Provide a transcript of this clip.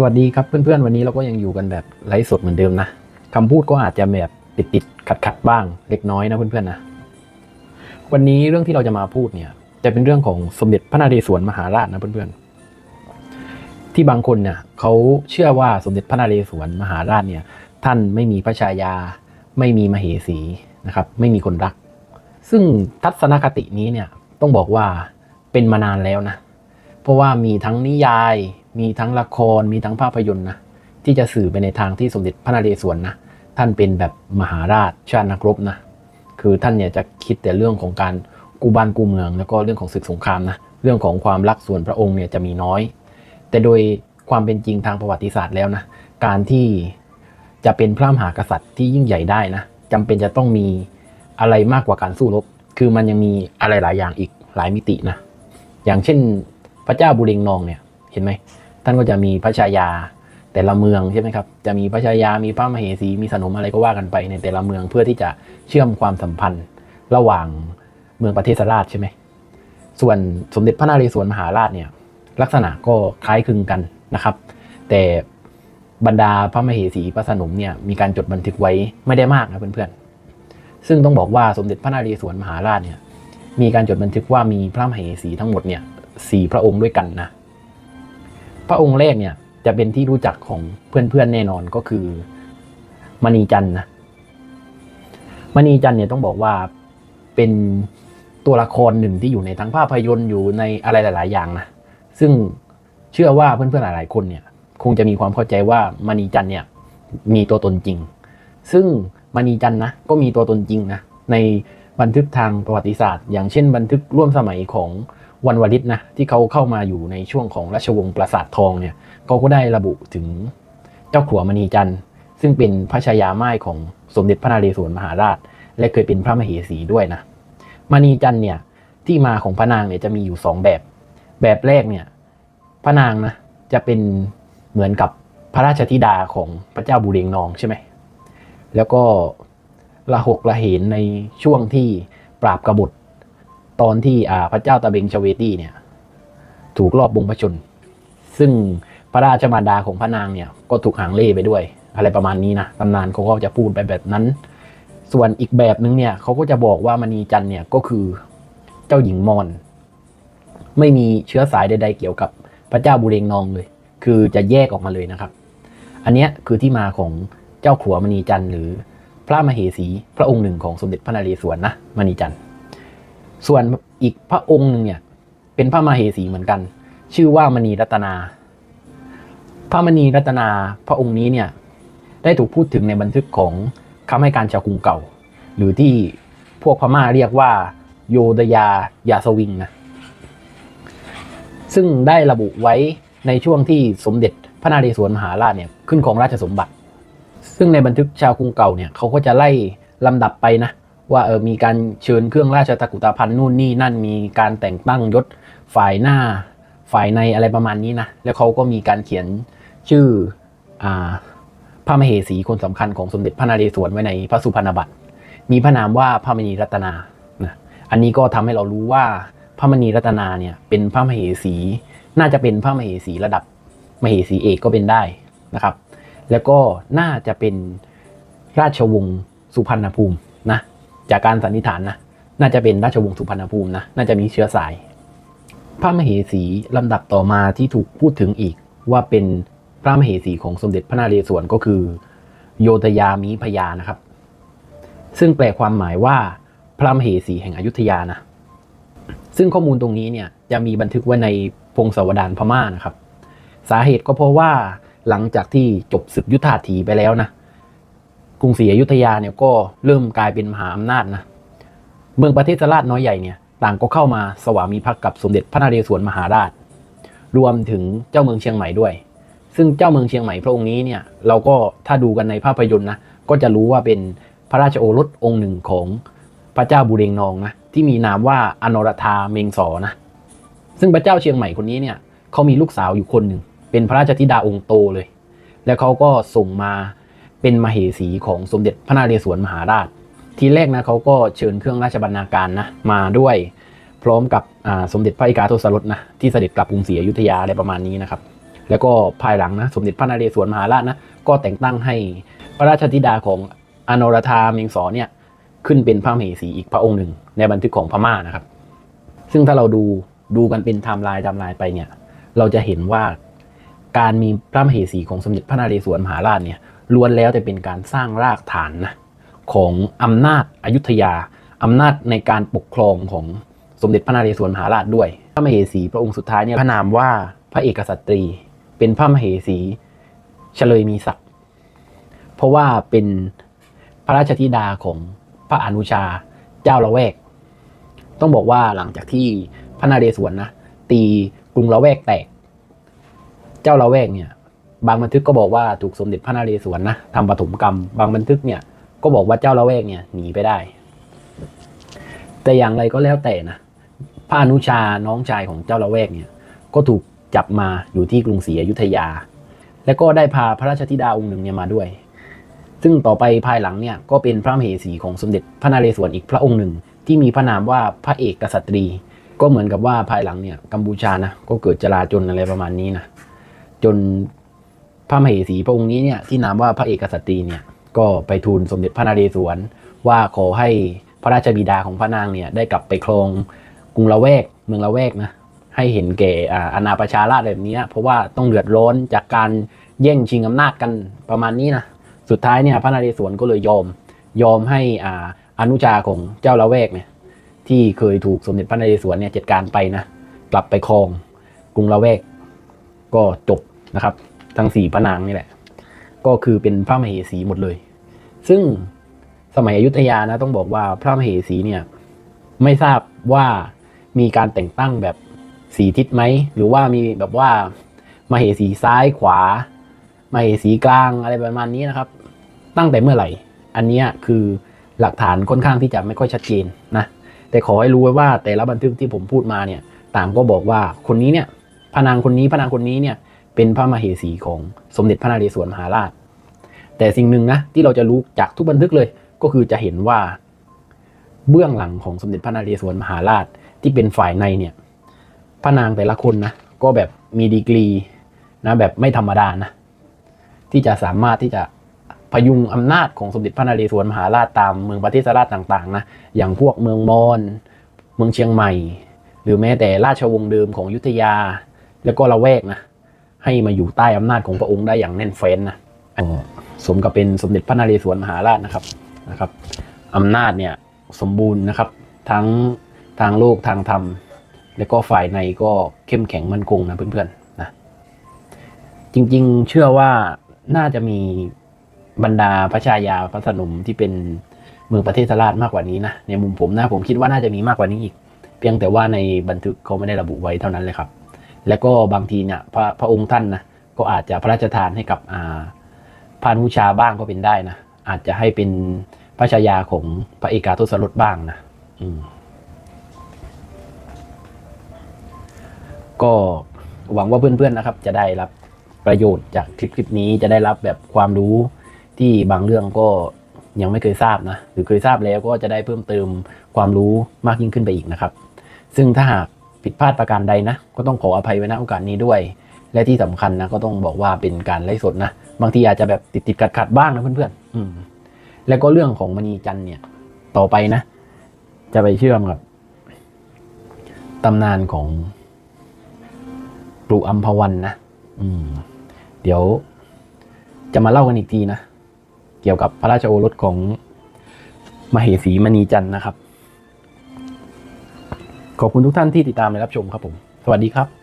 สวัสดีครับเพื่อนๆ วันนี้เราก็ยังอยู่กันแบบไลฟ์สดเหมือนเดิมนะคำพูดก็อาจจะแบบติดติดขัดขัดๆบ้างเล็กน้อยนะเพื่อนๆนะวันนี้เรื่องที่เราจะมาพูดเนี่ยจะเป็นเรื่องของสมเด็จพระนเรศวรมหาราชนะเพื่อนๆ ที่บางคนเนี่ยเขาเชื่อว่าสมเด็จพระนเรศวรมหาราชเนี่ยท่านไม่มีพระชายา ไม่มีมเหสีนะครับไม่มีคนรัก ซึ่งทัศนคตินี้เนี่ยต้องบอกว่าเป็นมานานแล้วนะเพราะว่ามีทั้งนิยาย มีทั้งละครมีทั้งภาพยนตร์นะที่จะสื่อไปในทางที่สมเด็จพระนเรศวรนะท่านเป็นแบบมหาราชชาตินักรบนะคือท่านเนี่ยจะคิดแต่เรื่องของการกูบ้านกูเมือง แล้วก็เรื่องของศึกสงครามนะเรื่องของความรักส่วนพระองค์เนี่ยจะมีน้อย แต่โดยความเป็นจริงทางประวัติศาสตร์แล้วนะการที่จะเป็นพระมหากษัตริย์ที่ยิ่งใหญ่ได้นะจำเป็นจะต้องมีอะไรมากกว่าการสู้รบ คือมันยังมีอะไรหลายอย่างอีกหลายมิตินะอย่างเช่นพระเจ้าบุเรงนองเนี่ย ห็นไหมท่านก็จะมีพระชายาแต่ละเมืองใช่ไหมครับจะมีพระชายามีพระมเหสีมีสนมอะไรก็ว่ากันไปในแต่ละเมืองเพื่อที่จะเชื่อมความสัมพันธ์ระหว่างเมืองประเทศราชใช่ไหมส่วนสมเด็จพระนเรศวรมหาราชเนี่ยลักษณะก็คล้ายคลึงกันนะครับ แต่บรรดาพระมเหสีพระสนมเนี่ยมีการจดบันทึกไว้ไม่ได้มากนะเพื่อนๆซึ่งต้องบอกว่าสมเด็จพระนเรศวรมหาราชเนี่ยมีการจดบันทึกว่ามีพระมเหสีทั้งหมดเนี่ยสี่พระองค์ด้วยกันนะ พระองค์แรกเนี่ยจะเป็นที่รู้จักของเพื่อนๆแน่นอนก็คือมณีจันทร์นะมณีจันทร์เนี่ยต้องบอกว่าเป็นตัวละครหนึ่งที่อยู่ในทั้งภาพยนตร์อยู่ในอะไรหลาย ๆ อย่างนะซึ่งเชื่อว่าเพื่อนๆหลาย ๆ คนเนี่ยคงจะมีความเข้าใจว่ามณีจันทร์เนี่ยมีตัวตนจริง ซึ่งมณีจันทร์นะก็มีตัวตนจริงนะในบันทึกทางประวัติศาสตร์ อย่างเช่น บันทึกร่วมสมัยของ วันวลิตนะที่เขาเข้ามาอยู่ในช่วงของราชวงศ์ปราสาททองเนี่ยเขาก็ได้ระบุถึงเจ้าขัวมณีจันทร์ซึ่งเป็นพระชายาม่ายของสมเด็จพระนเรศวรมหาราช และเคยเป็นพระมเหสีด้วยนะมณีจันทร์เนี่ยที่มาของพระนางเนี่ยจะมีอยู่สองแบบ แบบแรกเนี่ยพระนางนะจะเป็นเหมือนกับพระราชธิดาของพระเจ้าบุเรงนองใช่ไหมแล้วก็ละหกละเหนในช่วงที่ปราบกบฏ ตอนที่อ่าพระเจ้าตะเบงชเวตีเนี่ย ถูกลอบบงพระชน ซึ่งพระราชมารดาของพระนางเนี่ยก็ถูกหางเล่ไปด้วย อะไรประมาณนี้นะตำนานเขาก็จะพูดไปแบบนั้น ส่วนอีกแบบนึงเนี่ยเขาก็จะบอกว่ามณีจันเนี่ยก็คือเจ้าหญิงมอน ไม่มีเชื้อสายใด ๆ เกี่ยวกับพระเจ้าบุเรงนองเลย คือจะแยกออกมาเลยนะครับ อันนี้คือที่มาของเจ้าขัวมณีจันหรือพระมเหสีพระองค์หนึ่งของสมเด็จพระนเรศวรนะมณีจันทร์ ส่วนอีกพระองค์หนึ่งเนี่ยเป็นพระมาเหสีเหมือนกัน ชื่อว่ามณีรัตนา พระมณีรัตนาพระองค์นี้เนี่ยได้ถูกพูดถึงในบันทึกของคำให้การชาวกรุงเก่า หรือที่พวกพม่าเรียกว่าโยดยายาสวิงนะซึ่งได้ระบุไว้ในช่วงที่สมเด็จพระนเรศวรมหาราชเนี่ยขึ้นของราชสมบัติ ซึ่งในบันทึกชาวกรุงเก่าเนี่ยเขาก็จะไล่ลำดับไปนะ ว่าเออมีการเชิญเครื่องราชตะกุตาภัณฑ์นู่นนี่นั่นมีการแต่งตั้งยศฝ่ายหน้าฝ่ายในอะไรประมาณนี้นะแล้วเขาก็มีการเขียนชื่ออ่าพระมเหสีคนสำคัญของสมเด็จพระนเรศวรไว้ในพระสุพรรณบัตร มีพระนามว่าพระมณีรัตนานะอันนี้ก็ทำให้เรารู้ว่าพระมณีรัตนาเนี่ยเป็นพระมเหสี น่าจะเป็นพระมเหสีระดับมเหสีเอกก็เป็นได้นะครับ แล้วก็น่าจะเป็นราชวงศ์สุพรรณภูมินะ จากการสันนิษฐานนะน่าจะเป็นราชวงศ์สุพรรณภูมินะน่าจะมีเชื้อสาย พระมเหสีลำดับต่อมาที่ถูกพูดถึงอีกว่าเป็นพระมเหสีของสมเด็จพระนเรศวรก็คือ โยธยามีพยานะครับ ซึ่งแปลความหมายว่าพระมเหสีแห่งอยุธยานะซึ่งข้อมูลตรงนี้เนี่ยจะมีบันทึกไว้ในพงศาวดารพม่านะครับ สาเหตุก็เพราะว่าหลังจากที่จบศึกยุทธาถีไปแล้วนะ กรุงศรีอยุธยาเนี่ยก็เริ่มกลายเป็นมหาอำนาจนะเมืองประเทศราชน้อยใหญ่เนี่ยต่างก็เข้ามาสวามีภักดิ์กับสมเด็จพระนเรศวรมหาราช รวมถึงเจ้าเมืองเชียงใหม่ด้วย ซึ่งเจ้าเมืองเชียงใหม่พระองค์นี้เนี่ยเราก็ถ้าดูกันในภาพยนตร์นะก็จะรู้ว่าเป็นพระราชโอรสองค์หนึ่งของพระเจ้าบุเรงนองนะที่มีนามว่าอนรธาเมงสอนะซึ่งพระเจ้าเชียงใหม่คนนี้เนี่ยเขามีลูกสาวอยู่คนหนึ่งเป็นพระราชธิดาองค์โตเลย แล้วเขาก็ส่งมา เป็นมเหสีของสมเด็จพระนเรศวรมหาราช ทีแรกนะเขาก็เชิญเครื่องราชบรรณาการนะมาด้วย พร้อมกับสมเด็จพระอิกาทศรสนะที่เสด็จกลับกรุงศรีอยุธยาอะไรประมาณนี้นะครับแล้วก็ภายหลังนะสมเด็จพระนเรศวรมหาราชนะก็แต่งตั้งให้พระราชธิดาของอนรธาเมงสอเนี่ยขึ้นเป็นพระมเหสีอีกพระองค์หนึ่ง ในบันทึกของพม่านะครับ ซึ่งถ้าเราดูดูกันเป็นไทม์ไลน์ไทม์ไลน์ไปเนี่ย เราจะเห็นว่าการมีพระมเหสีของสมเด็จพระนเรศวรมหาราชเนี่ย ล้วนแล้วแต่เป็นการสร้างรากฐานนะของอำนาจอยุธยาอำนาจในการปกครองของสมเด็จพระนเรศวรมหาราชด้วยพระมเหสีพระองค์สุดท้ายเนี่ยพระนามว่าพระเอกษัตรี เป็นพระมเหสีเฉลยมีศักดิ์เพราะว่าเป็นพระราชธิดาของพระอนุชาเจ้าละแวก ต้องบอกว่าหลังจากที่พระนเรศวรนะตีกรุงละแวกแตก เจ้าละแวกเนี่ย บางบันทึกก็บอกว่าถูกสมเด็จพระนเรศวรนะทำปฐมกรรม บางบันทึกเนี่ยก็บอกว่าเจ้าละแวกเนี่ยหนีไปได้ แต่อย่างไรก็แล้วแต่นะพระอนุชาน้องชายของเจ้าละแวกเนี่ยก็ถูกจับมาอยู่ที่กรุงศรีอยุธยา และก็ได้พาพระราชธิดาองค์หนึ่งเนี่ยมาด้วย ซึ่งต่อไปภายหลังเนี่ยก็เป็นพระมเหสีของสมเด็จพระนเรศวรอีกพระองค์หนึ่ง ที่มีพระนามว่าพระเอกกษัตรี ก็เหมือนกับว่าภายหลังเนี่ยกัมพูชานะก็เกิดจลาจลอะไรประมาณนี้นะจน พระมเหสีพระองค์นี้เนี่ยที่นามว่าพระเอกกษัตรีเนี่ยก็ไปทูลสมเด็จพระนเรศวร ว่าขอให้พระราชบิดาของพระนางเนี่ยได้กลับไปครองกรุงละแวกเมืองละแวกนะให้เห็นแก่อ่าอาณาประชาราชแบบนี้ เพราะว่าต้องเดือดร้อนจากการแย่งชิงอำนาจกันประมาณนี้นะสุดท้ายเนี่ยพระนเรศวรก็เลยยอมยอมให้อ่าอนุชาของเจ้าละแวกเนี่ยที่เคยถูกสมเด็จพระนเรศวรเนี่ยจัดการไปนะกลับไปครองกรุงละแวกก็จบนะครับ ทั้งสี่พระนางนี่แหละ ก็คือเป็นพระมเหสีหมดเลย ซึ่งสมัยอยุธยานะต้องบอกว่าพระมเหสีเนี่ยไม่ทราบว่ามีการแต่งตั้งแบบสีทิศไหมหรือว่ามีแบบว่ามเหสีซ้ายขวาไม่สีกลางอะไรประมาณนี้นะครับ ตั้งแต่เมื่อไหร่ อันนี้คือหลักฐานค่อนข้างที่จะไม่ค่อยชัดเจนนะแต่ขอให้รู้ไว้ว่าแต่ละบันทึกที่ผมพูดมาเนี่ยต่างก็บอกว่าคนนี้เนี่ยพนางคนนี้พนางคนนี้เนี่ย เป็นพระมเหสีของสมเด็จพระนเรศวรมหาราช แต่สิ่งหนึ่งนะที่เราจะรู้จากทุกบันทึกเลย ก็คือจะเห็นว่า เบื้องหลังของสมเด็จพระนเรศวรมหาราชที่เป็นฝ่ายในเนี่ยพระนางแต่ละคนนะก็แบบมีดีกรีนะแบบไม่ธรรมดานะที่จะสามารถที่จะพยุงอำนาจของสมเด็จพระนเรศวรมหาราชตามเมืองประเทศราชต่างๆนะอย่างพวกเมืองมอญเมืองเชียงใหม่ หรือแม้แต่ราชวงศ์เดิมของยุธยา แล้วก็ละแวกนะ ให้มาอยู่ใต้อำนาจของพระองค์ได้อย่างแน่นแฟ้นนะอ๋อสมกับเป็นสมเด็จพระนเรศวรมหาราชนะครับนะครับอำนาจเนี่ยสมบูรณ์นะครับ ทั้งทางโลกทางธรรม แล้วก็ฝ่ายในก็เข้มแข็งมั่นคงนะเพื่อนๆนะจริงๆเชื่อว่าน่าจะมีบรรดาพระชายาพระสนมที่เป็นเมืองประเทศราชมากกว่านี้นะในมุมผมนะผมคิดว่าน่าจะมีมากกว่านี้อีก เพียงแต่ว่าในบันทึกเขาไม่ได้ระบุไว้เท่านั้นเลยครับ และก็บางทีเนี่ยพระพระองค์ท่านนะก็อาจจะพระราชทานให้กับอ่าพานุชาบ้างก็เป็นได้นะอาจจะให้เป็นพระชายาของพระเอกาทศรถบ้างนะอืก็หวังว่าเพื่อนๆนะครับ จะได้รับประโยชน์จากคลิปคลิปนี้จะได้รับแบบความรู้ที่บางเรื่องก็ยังไม่เคยทราบนะ หรือเคยทราบแล้วก็จะได้เพิ่มเติมความรู้มากยิ่งขึ้นไปอีกนะครับ ซึ่งถ้าหาก ผิดพลาดประการใดนะ ก็ต้องขออภัยไว้ณโอกาสนี้ด้วย และที่สำคัญนะก็ต้องบอกว่าเป็นการไลฟ์สดนะบางทีอาจจะแบบติดติดขัดขัดบ้างนะเพื่อนๆอืมแล้วก็เรื่องของมณีจันทร์เนี่ย ต่อไปนะ จะไปเชื่อมกับตำนานของปลูอัมพวันนะอืม เดี๋ยวจะมาเล่ากันอีกทีนะ เกี่ยวกับพระราชโอรสของมเหสีมณีจันทร์นะครับ ขอบคุณทุกท่านที่ติดตามและรับชมครับผม สวัสดีครับ